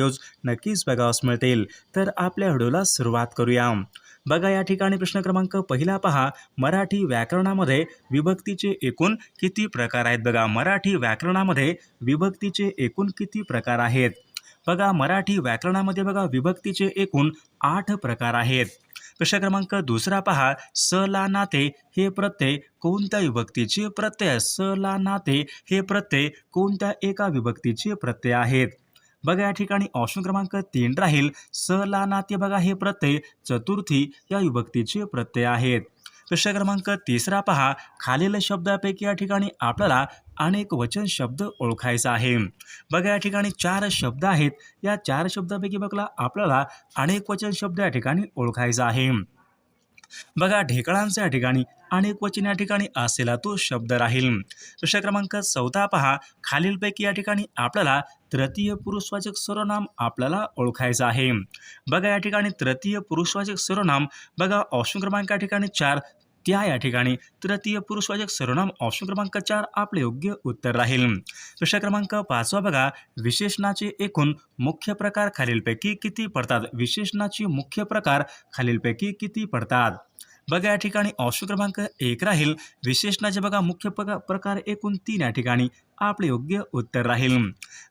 Videos नक्कीच बघावास मिळतील. तर आपल्या व्हिडिओला सुरुवात करूया. बघा या ठिकाणी प्रश्न क्रमांक पहिला पहा. मराठी व्याकरणामध्ये विभक्तीचे एकूण किती प्रकार आहेत? बघा मराठी व्याकरणामध्ये विभक्तीचे एकूण किती प्रकार आहेत? बघा मराठी व्याकरणामध्ये बघा विभक्तीचे एकूण आठ प्रकार आहेत. प्रश्न क्रमांक दुसरा पहा. स ला नाते हे प्रत्यय कोणत्या विभक्तीचे प्रत्यय? स ला नाते हे प्रत्यय कोणत्या एका विभक्तीचे प्रत्यय आहेत? बघा या ठिकाणी ऑप्शन क्रमांक तीन राहील. स ला नाते बघा हे प्रत्यय चतुर्थी या विभक्तीचे प्रत्यय आहेत. प्रश्न क्रमांक तिसरा पहा. खालील शब्दापैकी या ठिकाणी आपल्याला अनेक वचन शब्द ओळखायचा आहे. बघा या ठिकाणी चार शब्द आहेत. या चार शब्दापैकी बघला आपल्याला अनेक वचन शब्द या ठिकाणी ओळखायचा आहे. बघा ढेकळांचं या ठिकाणी अनेक वचन या ठिकाणी असेला तो शब्द राहील. प्रश्न क्रमांक चौथा पहा. खालीलपैकी या ठिकाणी आपल्याला तृतीय पुरुषवाचक सर्वनाम आपल्याला ओळखायचं आहे. बघा या ठिकाणी तृतीय पुरुषवाचक सर्वनाम. बघा ऑप्शन क्रमांक या ठिकाणी चार. त्या या ठिकाणी तृतीय पुरुषवाचक सर्वनाम ऑप्शन क्रमांक चार आपले योग्य उत्तर राहील. प्रश्न क्रमांक पाचवा बघा विशेषणाचे एकूण मुख्य प्रकार खालीलपैकी किती पडतात? विशेषणाचे मुख्य प्रकार खालीलपैकी किती पडतात? बघा या ठिकाणी ऑप्शन क्रमांक एक राहील. विशेषणाचे बघा मुख्य प्रकार एकूण तीन या ठिकाणी. आपले योग्य उत्तर राहील.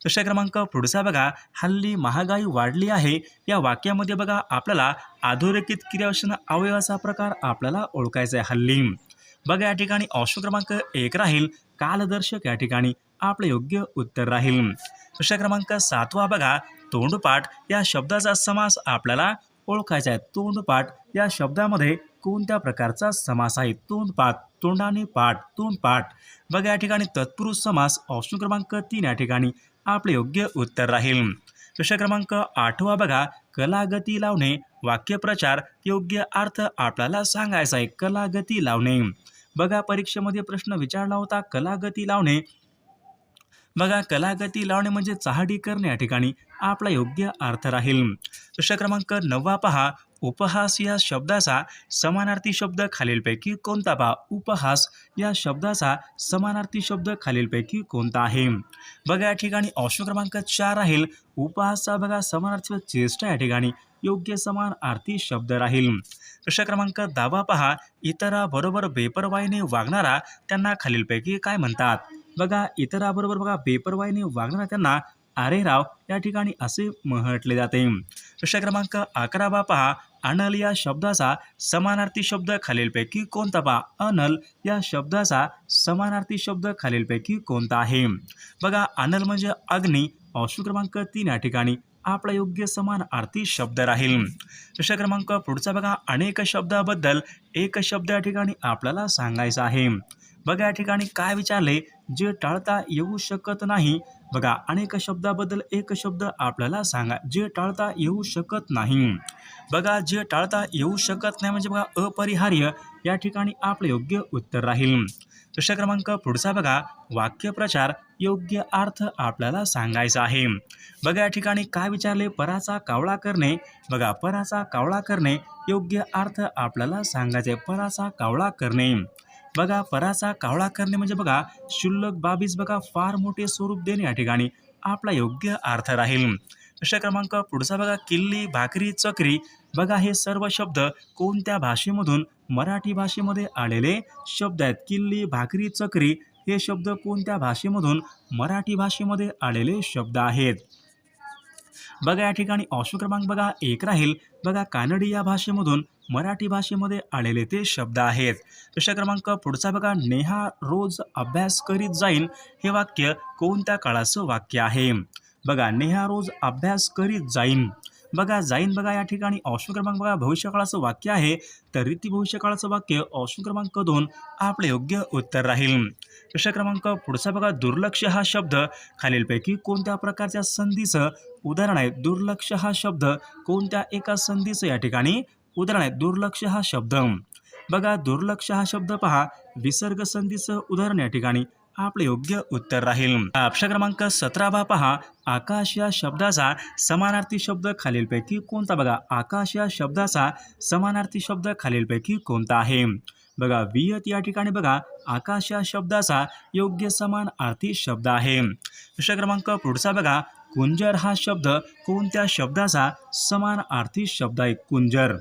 प्रश्न क्रमांक पुढचा बघा. हल्ली महागाई वाढली आहे. या वाक्यामध्ये बघा आपल्याला अधोरेखित क्रियावशन अवयवाचा प्रकार आपल्याला ओळखायचा आहे हल्ली. बघा या ठिकाणी ऑप्शन क्रमांक एक राहील. कालदर्शक या ठिकाणी आपले योग्य उत्तर राहील. प्रश्न क्रमांक सातवा बघा. तोंडपाठ या शब्दाचा समास आपल्याला ओळखायचा आहे. तोंडपाठ या शब्दामध्ये कोणत्या प्रकारचा समास आहे? तोंड पाठ तोंडाने पाठ तोंडपाठ बघा या ठिकाणी तत्पुरुष समास ऑप्शन क्रमांक तीन या ठिकाणी आपले योग्य उत्तर राहील. प्रश्न क्रमांक आठवा बघा कलागती लावणे वाक्यप्रचार योग्य अर्थ आपल्याला सांगायचा आहे कलागती लावणे. बघा परीक्षेमध्ये प्रश्न विचारला होता कलागती लावणे. बघा कलागती लावणे म्हणजे चहाडी करणे या ठिकाणी आपला योग्य अर्थ राहील. प्रश्न क्रमांक नववा पहा उपहास या शब्दाचा समानार्थी शब्द खालीलपैकी कोणता पहा? उपहास या शब्दाचा समानार्थी शब्द खालीलपैकी कोणता आहे? बघा या ठिकाणी ऑप्शन क्रमांक चार राहील. उपहासचा बघा समानार्थी चेष्टा या ठिकाणी योग्य समान आर्थी शब्द राहील. प्रश्न क्रमांक दावा पहा. इतराबरोबर बेपरवाईने वागणारा त्यांना खालीलपैकी काय म्हणतात? बघा इतराबरोबर बघा बेपरवाईने वागणारा त्यांना आरेराव या ठिकाणी असे म्हटले जाते. प्रश्न क्रमांक अकरावा पहा. अनल या शब्दाचा समानार्थी शब्द खालीलपैकी कोणता पहा. अनल या शब्दाचा समानार्थी शब्द खालीलपैकी कोणता आहे? बघा अनल म्हणजे अग्नी. ऑप्शन क्रमांक तीन या ठिकाणी आपला योग्य समान आर्थी शब्द राहील. प्रश्न क्रमांक पुढचा बघा. अनेक शब्दाबद्दल एक शब्द या ठिकाणी आपल्याला सांगायचा आहे. बघा या ठिकाणी काय विचारले जे टाळता येऊ शकत नाही. बघा अनेक शब्दाबद्दल एक शब्द आपल्याला सांगा. जे टाळता येऊ शकत नाही. बघा जे टाळता येऊ शकत नाही म्हणजे बघा अपरिहार्य. या ठिकाणी आपलं योग्य उत्तर राहील. प्रश्न क्रमांक पुढचा बघा. वाक्यप्रचार योग्य अर्थ आपल्याला सांगायचा आहे. बघा या ठिकाणी काय विचारले? पराचा कावळा करणे. बघा पराचा कावळा करणे योग्य अर्थ आपल्याला सांगायचे पराचा कावळा करणे. बघा पराचा कावळा करणे म्हणजे बघा क्षुल्लक बाबीस बघा फार मोठे स्वरूप देणे या ठिकाणी आपला योग्य अर्थ राहील. प्रश्न क्रमांक पुढचा बघा किल्ली भाकरी चक्री. बघा हे सर्व शब्द कोणत्या भाषेमधून मराठी भाषेमध्ये आलेले शब्द आहेत? किल्ली भाकरी चक्री हे शब्द कोणत्या भाषेमधून मराठी भाषेमध्ये आलेले शब्द आहेत? बघा या ठिकाणी ऑशो क्रमांक बघा एक राहील. बघा कानडी या भाषेमधून मराठी भाषेमध्ये आलेले ते शब्द आहेत. प्रश्न क्रमांक पुढचा बघा नेहा रोज अभ्यास करीत जाईन. हे वाक्य कोणत्या काळाचं वाक्य आहे? बघा नेहा रोज अभ्यास करीत जाईन. बघा जाईन बघा या ठिकाणी. ऑप्शन क्रमांक बघा भविष्यकाळाचं वाक्य आहे. तर रीती भविष्यकाळाचं वाक्य ऑप्शन क्रमांक दोन आपले योग्य उत्तर राहील. प्रश्न क्रमांक पुढचा बघा दुर्लक्ष हा शब्द. खालीलपैकी कोणत्या प्रकारच्या संधीचं उदाहरण आहे? दुर्लक्ष हा शब्द. कोणत्या एका संधीचं या ठिकाणी उदाहरण आहे? दुर्लक्ष हा शब्द. बघा दुर्लक्ष हा शब्द पहा. विसर्ग संधीचं उदाहरण या ठिकाणी. आपले योग्य उत्तर राहील. अक्षर क्रमांक सतरा बा पहा. आकाश या शब्दाचा समानार्थी शब्द खालीलपैकी कोणता? बघा आकाश या शब्दाचा समानार्थी शब्द खालीलपैकी कोणता आहे? बघा वियत या ठिकाणी बघा आकाश या शब्दाचा योग्य समानार्थी शब्द आहे. प्रश्न क्रमांक पुढचा बघा. कुंजर हा शब्द कोणत्या शब्दाचा समानार्थी शब्द आहे? कुंजर.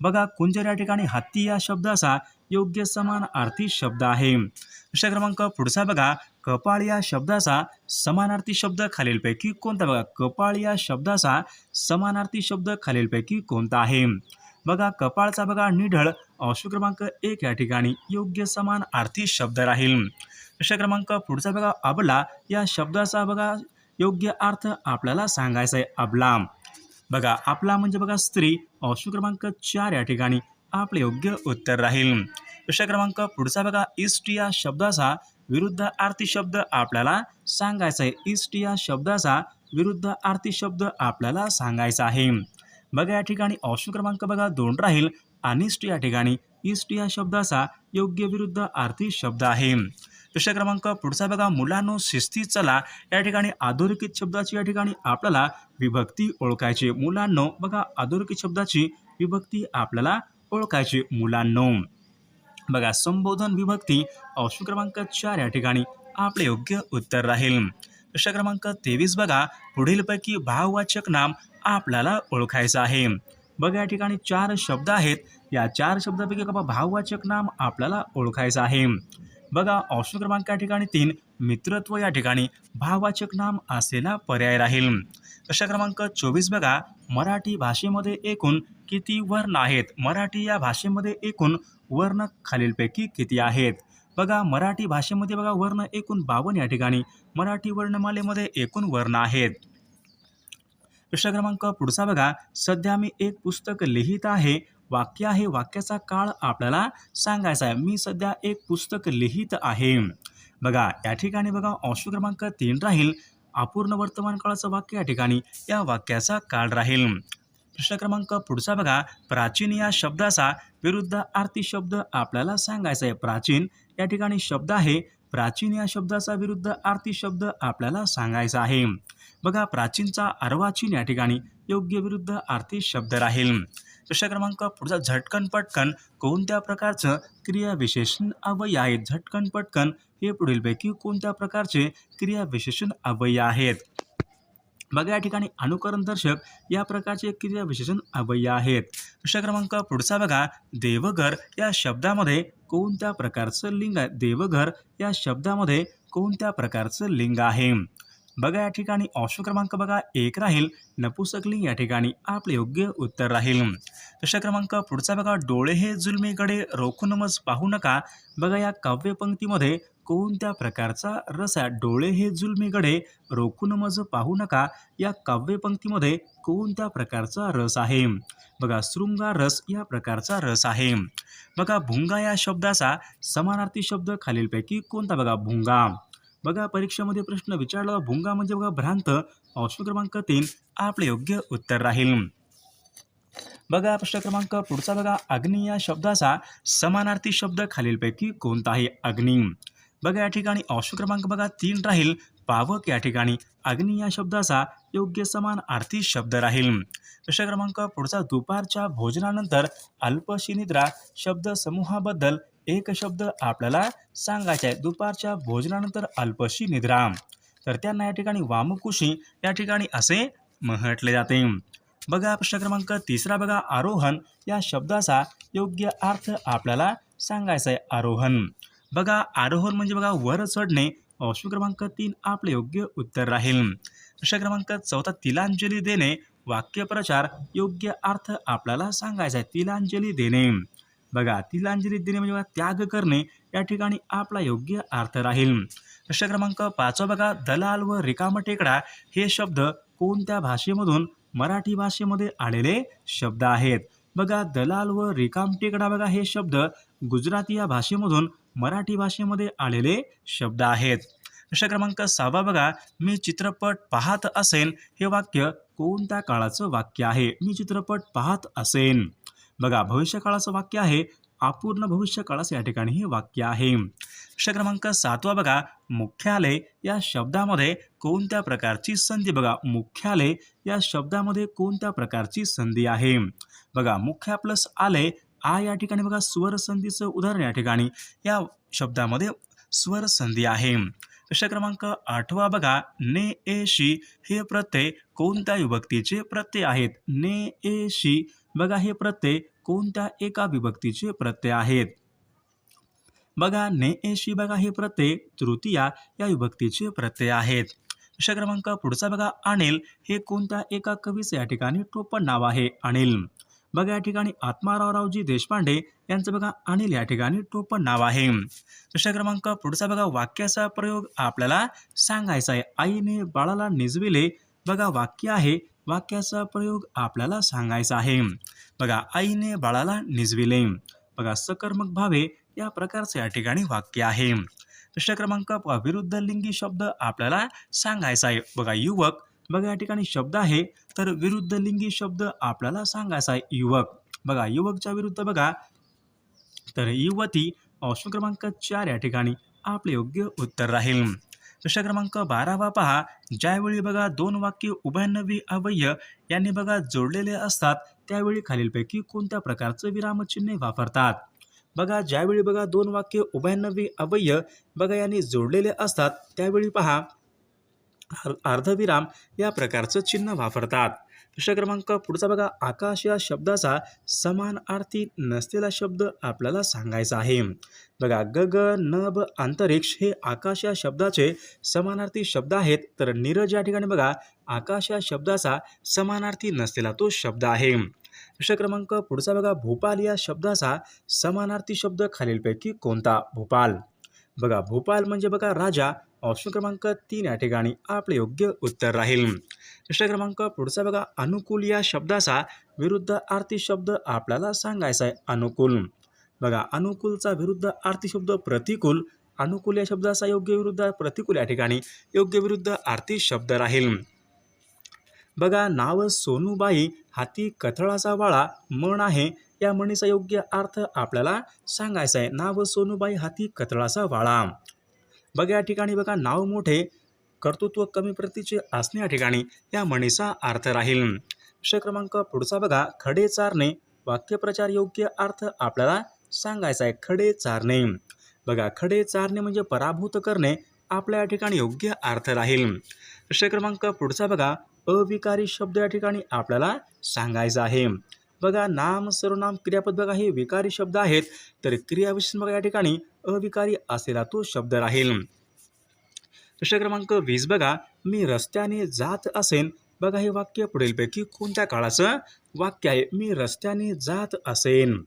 बघा कुंजर या ठिकाणी हत्ती या शब्दाचा योग्य समान अर्थी शब्द आहे. प्रश्न क्रमांक पुढचा बघा. कपाळ या शब्दाचा समानार्थी शब्द खालीलपैकी कोणता बघा? कपाळ या शब्दाचा समानार्थी शब्द खालीलपैकी कोणता आहे? बघा कपाळचा बघा निढळ. ऑप्शन क्रमांक एक या ठिकाणी योग्य समान अर्थी शब्द राहील. प्रश्न क्रमांक पुढचा बघा. अबला. या शब्दाचा बघा योग्य अर्थ आपल्याला सांगायचा आहे अबला. बघा आपला म्हणजे बघा स्त्री. ऑप्शन क्रमांक चार या ठिकाणी आपले योग्य उत्तर राहील. प्रश्न क्रमांक पुढचा बघा. इस्ट या शब्दाचा विरुद्ध आरती शब्द आपल्याला सांगायचा आहे. इस्ट या शब्दाचा विरुद्ध आरती शब्द आपल्याला सांगायचा आहे. बघा या ठिकाणी ऑप्शन क्रमांक बघा दोन राहील. अनिष्ट या ठिकाणी इष्ट या शब्दाचा योग्य विरुद्ध आरती शब्द आहे. प्रश्न क्रमांक पुढचा बघा. मुलांनो शिस्ती चला. या ठिकाणी अधोरेखित शब्दाची या ठिकाणी आपल्याला विभक्ती ओळखायची मुलांनो बघा अधोरेखित शब्दाची विभक्ती आपल्याला ओळखायची मुलांनो. बघा संबोधन विभक्ती ऑप्शन क्रमांक चार या ठिकाणी आपले योग्य उत्तर राहील. प्रश्न क्रमांक तेवीस बघा पुढीलपैकी भाववाचक नाम आपल्याला ओळखायचं आहे. बघा या ठिकाणी चार शब्द आहेत. या चार शब्दापैकी का भाववाचक नाम आपल्याला ओळखायचं आहे. बघा ऑप्शन क्रमांक या ठिकाणी तीन मित्रत्व या ठिकाणी भाववाचक नाम असलेला पर्याय राहील. प्रश्न क्रमांक चोवीस बघा मराठी भाषेमध्ये एकूण किती वर्ण आहेत? मराठी या भाषेमध्ये एकूण वर्ण खालीलपैकी किती आहेत? बघा मराठी भाषेमध्ये बघा वर्ण एकूण बावन्न या ठिकाणी. मराठी वर्णमालेमध्ये एकूण वर्ण आहेत. प्रश्न क्रमांक पुढचा बघा. सध्या मी एक पुस्तक लिहित आहे. वाक्य आहे वाक्याचा काळ आपल्याला सांगायचा आहे. मी सध्या एक पुस्तक लिहित आहे. बघा या ठिकाणी बघा ऑप्शन क्रमांक तीन राहील. अपूर्ण वर्तमान काळाचं वाक्य या ठिकाणी. या वाक्याचा काळ राहील. प्रश्न क्रमांक पुढचा बघा. प्राचीन या शब्दाचा विरुद्ध आर्थिक शब्द आपल्याला सांगायचा आहे. प्राचीन या ठिकाणी शब्द आहे. प्राचीन या शब्दाचा विरुद्ध आरती शब्द आपल्याला सांगायचा आहे. बघा प्राचीनचा अर्वाचीन या ठिकाणी योग्य विरुद्ध आर्थिक शब्द राहील. प्रश्न क्रमांक पुढचा झटकन पटकन. कोणत्या प्रकारचं क्रियाविशेषण अवय आहेत? झटकन पटकन. हे पुढीलपैकी कोणत्या प्रकारचे क्रियाविशेषण अवय आहेत? बघा या ठिकाणी अनुकरण दर्शक या प्रकारचे क्रिया विशेषण अवयय आहेत. प्रश्न क्रमांक पुढचा बघा. देवघर या शब्दामध्ये कोणत्या प्रकारचं लिंग आहे? देवघर या शब्दामध्ये कोणत्या प्रकारचं लिंग आहे? बघा या ठिकाणी ऑप्शन क्रमांक बघा. एक राहील. नपुसकलिंग या ठिकाणी आपले योग्य उत्तर राहील. प्रश्न क्रमांक पुढचा बघा. डोळे हे जुलमीकडे रोखूनच पाहू नका. बघा या काव्यपंक्तीमध्ये कोणत्या प्रकारचा रस आहे? डोळे हे जुलमीकडे रोखून मज पाहू नका. या काव्यपंक्तीमध्ये कोणत्या प्रकारचा रस आहे? बघा शृंगार रस या प्रकारचा रस आहे. बघा भुंगा या शब्दाचा समानार्थी शब्द खालीलपैकी कोणता? बघा भुंगा. बघा परीक्षेमध्ये प्रश्न विचारला. भुंगा म्हणजे बघा भ्रांत. ऑप्शन क्रमांक तीन आपले योग्य उत्तर राहील. बघा प्रश्न क्रमांक पुढचा बघा. अग्नी या शब्दाचा समानार्थी शब्द खालीलपैकी कोणता आहे? अग्नी. बघा या ठिकाणी ऑप्शन क्रमांक बघा तीन राहील. पावक या ठिकाणी. अग्नी या शब्दाचा योग्य समान आर्थिक शब्द राहील. प्रश्न क्रमांक पुढचा दुपारच्या भोजनानंतर अल्पशी निद्रा शब्द समूहाबद्दल एक शब्द आपल्याला सांगायचा आहे. दुपारच्या भोजनानंतर अल्पशी निद्रा तर त्यांना या ठिकाणी वामकुशी या ठिकाणी असे म्हटले जाते. बघा प्रश्न क्रमांक तिसरा बघा आरोहण या शब्दाचा योग्य अर्थ आपल्याला सांगायचा आहे. आरोहण. बघा आरोहण म्हणजे बघा वर चढणे. ऑप्शन क्रमांक तीन आपले योग्य उत्तर राहील. प्रश्न क्रमांक चौथा तिलांजली देणे. वाक्यप्रचार योग्य अर्थ आपल्याला सांगायचा आहे तिलांजली देणे. बघा तिलांजली देणे म्हणजे बघा त्याग करणे. या ठिकाणी आपला योग्य अर्थ राहील. प्रश्न क्रमांक पाचवा बघा दलाल व रिकाम टेकडा हे शब्द कोणत्या भाषेमधून मराठी भाषेमध्ये आलेले शब्द आहेत? बघा दलाल व रिकाम टेकडा बघा हे शब्द गुजराती या भाषेमधून मराठी भाषेमध्ये आलेले शब्द आहेत. प्रश्न क्रमांक सहावा बघा. मी चित्रपट पाहत असेन हे वाक्य कोणत्या काळाचं वाक्य आहे? मी चित्रपट पाहत असेन. बघा भविष्यकाळाचं वाक्य आहे अपूर्ण भविष्य काळाचं या ठिकाणी हे वाक्य आहे. प्रश्न क्रमांक सातवा बघा. मुख्यालय या शब्दामध्ये कोणत्या प्रकारची संधी? बघा मुख्यालय या शब्दामध्ये कोणत्या प्रकारची संधी आहे? बघा मुख्या प्लस आलय आ या ठिकाणी बघा स्वर संधीचं उदाहरण या ठिकाणी. या शब्दामध्ये स्वर संधी आहे. प्रश्न क्रमांक आठवा बघा. ने ए शी हे प्रत्यय कोणत्या विभक्तीचे प्रत्यय आहेत? ने ए शी बघा हे प्रत्यय कोणत्या एका विभक्तीचे प्रत्यय आहेत? बघा ने ए शी बघा हे प्रत्यय तृतीया या विभक्तीचे प्रत्यय आहेत. प्रश्न क्रमांक पुढचा बघा. अनिल हे कोणत्या एका कवीचे या ठिकाणी टोपण नाव आहे? अनिल. बघा या ठिकाणी आत्मारावरावजी देशपांडे यांचं बघा अनिल या ठिकाणी टोपण नाव आहे. प्रश्न क्रमांक पुढचा बघा वाक्याचा प्रयोग आपल्याला सांगायचा आहे. आईने बाळाला निजविले बघा वाक्य आहे. वाक्याचा प्रयोग आपल्याला सांगायचा आहे. बघा आईने बाळाला निजविले. बघा सकर्मक भावे या प्रकारचं या ठिकाणी वाक्य आहे. प्रश्न क्रमांक विरुद्ध लिंगी शब्द आपल्याला सांगायचा आहे. बघा युवक बघा या ठिकाणी शब्द आहे. तर विरुद्ध लिंगी शब्द आपल्याला सांगायचा आहे युवक. बघा युवकच्या विरुद्ध बघा. तर युवती ऑप्शन क्रमांक चार या ठिकाणी आपले योग्य उत्तर राहील. प्रश्न क्रमांक बारावा पहा. ज्यावेळी बघा दोन वाक्य उभयनवी अवय यांनी बघा जोडलेले असतात त्यावेळी खालीलपैकी कोणत्या प्रकारचं विरामचिन्हे वापरतात? बघा ज्यावेळी बघा दोन वाक्य उभयनवी अवयय बघा यांनी जोडलेले असतात त्यावेळी पहा. अर्धविराम या प्रकारचं चिन्ह वापरतात. प्रश्न क्रमांक पुढचा बघा. आकाश या शब्दाचा समानार्थी नसलेला शब्द आपल्याला सांगायचा आहे. बघा गग नभ अंतरिक्ष हे आकाश या शब्दाचे समानार्थी शब्द आहेत. तर नीरज या ठिकाणी बघा आकाश या शब्दाचा समानार्थी नसलेला तो शब्द आहे. प्रश्न क्रमांक पुढचा बघा. भोपाल या शब्दाचा समानार्थी शब्द खालीलपैकी कोणता? भोपाल. बघा भोपाल म्हणजे बघा राजा ऑप्शन क्रमांक तीन या ठिकाणी आपले योग्य उत्तर राहील. प्रश्न क्रमांक पुढचा बघा. अनुकूल या शब्दाचा विरुद्ध आर्थिक शब्द आपल्याला सांगायचा आहे अनुकूल. बघा अनुकूलचा विरुद्ध आरती शब्द प्रतिकूल अनुकूल या शब्दाचा योग्य विरुद्ध प्रतिकूल या ठिकाणी योग्य विरुद्ध आर्थिक शब्द राहील. बघा नाव सोनूबाई हाती कथळाचा वाळा म्हण आहे. या म्हणीचा योग्य अर्थ आपल्याला सांगायचा आहे. नाव सोनूबाई हाती कथळाचा वाळा. बघा या ठिकाणी बघा नाव मोठे कर्तृत्व कमी प्रतीचे असणे या ठिकाणी या म्हणीचा अर्थ राहील. विषय क्रमांक पुढचा बघा खडे चारणे वाक्यप्रचार योग्य अर्थ आपल्याला सांगायचा आहे खडे चारणे. बघा खडे चारणे म्हणजे पराभूत करणे आपल्या या ठिकाणी योग्य अर्थ राहील. विषय क्रमांक पुढचा बघा अविकारी शब्द या ठिकाणी आपल्याला सांगायचा आहे. बघा नाम सर्वनाम क्रियापद बघा हे विकारी शब्द आहेत तर क्रियाविशेष बघा या ठिकाणी अविकारी असेला तो शब्द राहील. प्रश्न क्रमांक वीस बघा. मी रस्त्याने जात असेन. बघा हे वाक्य पुढीलपैकी कोणत्या काळाचं वाक्य आहे? मी रस्त्याने जात असेन.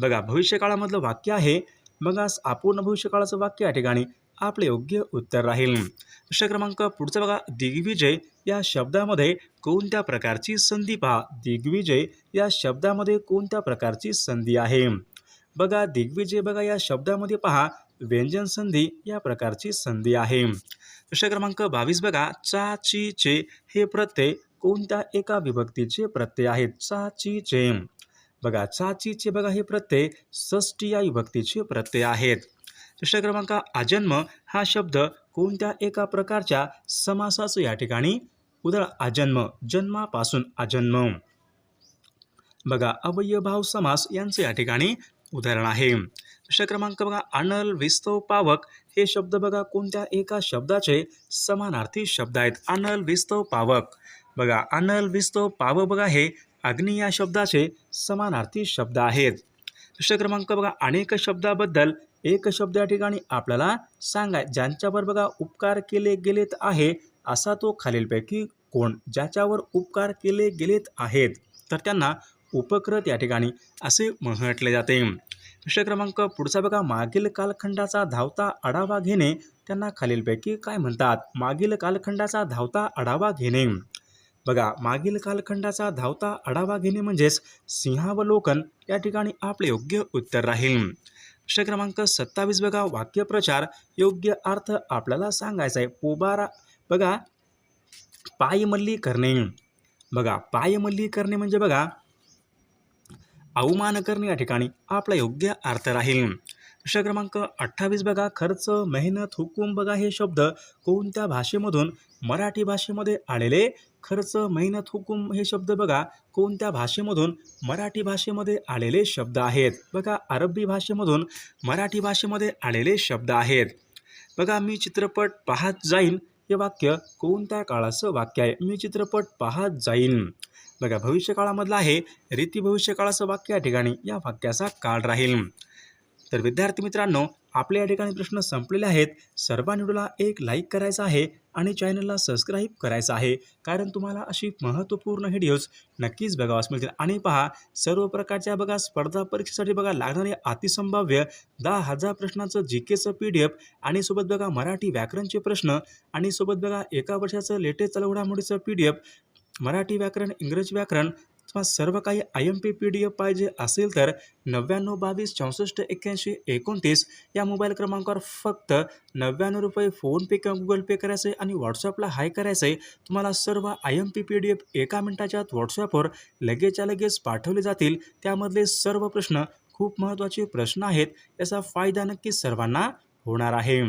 बघा भविष्यकाळामधलं वाक्य आहे. बघा अपूर्ण भविष्यकाळाचं वाक्य या ठिकाणी आपले योग्य उत्तर राहील. प्रश्न क्रमांक पुढचा बघा. दिग्विजय या शब्दामध्ये कोणत्या प्रकारची संधी पहा? दिग्विजय या शब्दामध्ये कोणत्या प्रकारची संधी आहे? बघा दिग्विजय बघा या शब्दामध्ये पहा व्यंजन संधी या प्रकारची संधी आहे. प्रश्न क्रमांक बावीस बघा चा ची चे हे प्रत्यय कोणत्या एका विभक्तीचे प्रत्यय आहेत चा ची चे. बघा चा ची चे बघा हे प्रत्यय षष्टी या विभक्तीचे प्रत्यय आहेत. प्रश्न क्रमांक आजन्म हा शब्द कोणत्या एका प्रकारच्या समासाचं या ठिकाणी? उदाहरण आजन्म जन्मापासून आजन्म बघा अवयभाव समास यांचे या ठिकाणी उदाहरण आहे. प्रश्न क्रमांक बघा अनल विस्तव पावक हे शब्द बघा कोणत्या एका शब्दाचे समानार्थी शब्द आहेत? अनल विस्तव पावक बघा अनल विस्तव पावक बघा हे अग्नी या शब्दाचे समानार्थी शब्द आहेत. प्रश्न क्रमांक बघा अनेक शब्दाबद्दल एक शब्द या ठिकाणी आपल्याला सांगाय ज्यांच्यावर बघा उपकार केले गेलेत आहे असा तो खालीलपैकी कोण? ज्याच्यावर उपकार केले गेलेत आहेत. तर त्यांना उपक्रत या ठिकाणी असे म्हटले जाते. प्रश्न क्रमांक पुढचा बघा. मागील कालखंडाचा धावता आढावा घेणे. त्यांना खालीलपैकी काय म्हणतात? मागील कालखंडाचा धावता आढावा घेणे. बघा मागील कालखंडाचा धावता आढावा घेणे म्हणजेच सिंहावलोकन. या ठिकाणी आपले योग्य उत्तर राहील. प्रश्न क्रमांक सत्तावीस बघा. वाक्यप्रचार. योग्य अर्थ आपल्याला सांगायचा आहे. पोबारा बघा पायमल्ली करणे. बघा पायमल्ली करणे म्हणजे बघा अवमान करणे या ठिकाणी आपला योग्य अर्थ राहील. प्रश्न क्रमांक अठ्ठावीस बघा. खर्च मेहनत हुकूम बघा हे शब्द कोणत्या भाषेमधून मराठी भाषेमध्ये आलेले? खर्च मेहनत हुकूम हे शब्द बघा कोणत्या भाषेमधून मराठी भाषेमध्ये आलेले शब्द आहेत? बघा अरबी भाषेमधून मराठी भाषेमध्ये आलेले शब्द आहेत. बघा मी चित्रपट पाहत जाईन हे वाक्य कोणत्या काळाचं वाक्य आहे? मी चित्रपट पाहत जाईन. बघा भविष्यकाळामधलं आहे रीती भविष्यकाळाचं वाक्य या ठिकाणी या वाक्याचा काळ राहील. तर विद्यार्थी मित्रांनो आपल्या या ठिकाणी प्रश्न संपलेले आहेत. सर्व व्हिडिओला एक लाईक करायचा आहे आणि चॅनलला सबस्क्राईब करायचं आहे. कारण तुम्हाला अशी महत्त्वपूर्ण व्हिडिओज नक्कीच बघावास मिळतील. आणि पहा सर्व प्रकारच्या बघा स्पर्धा परीक्षेसाठी बघा लागणारे अतिसंभाव्य दहा हजार प्रश्नाचं जी केचं पी डी एफ आणि सोबत बघा मराठी व्याकरणचे प्रश्न आणि सोबत बघा एका वर्षाचं लेटेस्ट चालवडामोडीचं पी डी एफ मराठी व्याकरण इंग्रजी व्याकरण किंवा सर्व काही I M P P D F पाहिजे असेल तर नव्याण्णव बावीस चौसष्ट एक्क्याऐंशी एकोणतीस या मोबाईल क्रमांकावर फक्त नव्याण्णव रुपये फोनपे किंवा गुगल पे करायचं आहे आणि व्हॉट्सअपला हाय करायचं आहे तुम्हाला सर्व I M P P D F एका मिनिटाच्या आत व्हॉट्सअपवर लगेचच्या लगेच पाठवले जातील. त्यामधले सर्व प्रश्न खूप महत्त्वाचे प्रश्न आहेत. याचा फायदा नक्की सर्वांना होणार आहे.